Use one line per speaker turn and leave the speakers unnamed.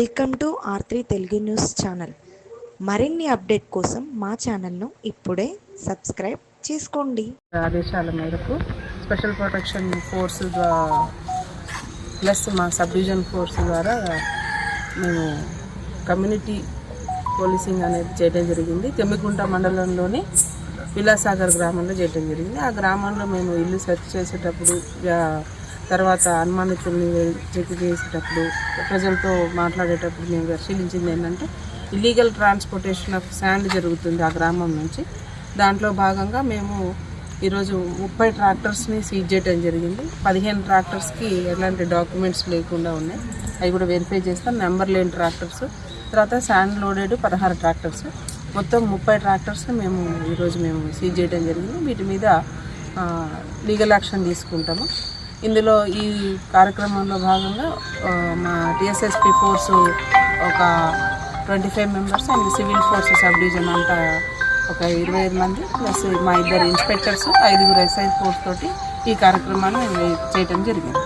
Welcome to R three Telugu news channel. మరిన్ని update కోసం మా ఛానల్ను ఇప్పుడే సబ్స్క్రైబ్ చేసుకోండి.
ఆదేశాల మేరకు స్పెషల్ ప్రొటెక్షన్ ఫోర్స్ ప్లస్ మా సబ్ డివిజన్ ఫోర్స్ ద్వారా మేము కమ్యూనిటీ పోలీసింగ్ అనేది చేయడం జరిగింది. తెమ్మికుంట మండలంలోని విలాసాగర్ గ్రామంలో చేయడం జరిగింది. ఆ గ్రామంలో మేము ఇల్లు సెర్చ్ చేసేటప్పుడు తర్వాత అనుమానితుల్ని చెక్ చేసేటప్పుడు ప్రజలతో మాట్లాడేటప్పుడు మేము పరిశీలించింది ఏంటంటే ఇల్లీగల్ ట్రాన్స్పోర్టేషన్ ఆఫ్ శాండ్ జరుగుతుంది ఆ గ్రామం నుంచి. దాంట్లో భాగంగా మేము ఈరోజు ముప్పై ట్రాక్టర్స్ని సీజ్ చేయడం జరిగింది. పదిహేను ట్రాక్టర్స్కి ఎలాంటి డాక్యుమెంట్స్ లేకుండా ఉన్నాయి. అవి కూడా వెరిఫై చేస్తాం. నెంబర్ లేని ట్రాక్టర్స్. తర్వాత శాండ్ లోడెడ్ పదహారు ట్రాక్టర్స్. మొత్తం ముప్పై ట్రాక్టర్స్ని మేము ఈరోజు మేము సీజ్ చేయడం జరిగింది. వీటి మీద లీగల్ యాక్షన్ తీసుకుంటాము. ఇందులో ఈ కార్యక్రమంలో భాగంగా మా టీఎస్ఎస్పి ఫోర్స్ ఒక twenty five members and civil force sub division అంతా ఒక ఇరవై ఐదు మంది ప్లస్ మా ఇద్దరు ఇన్స్పెక్టర్స్ ఐదుగురు ఎస్ఐ ఫోర్స్ తోటి ఈ కార్యక్రమాన్ని చేయటం జరిగింది.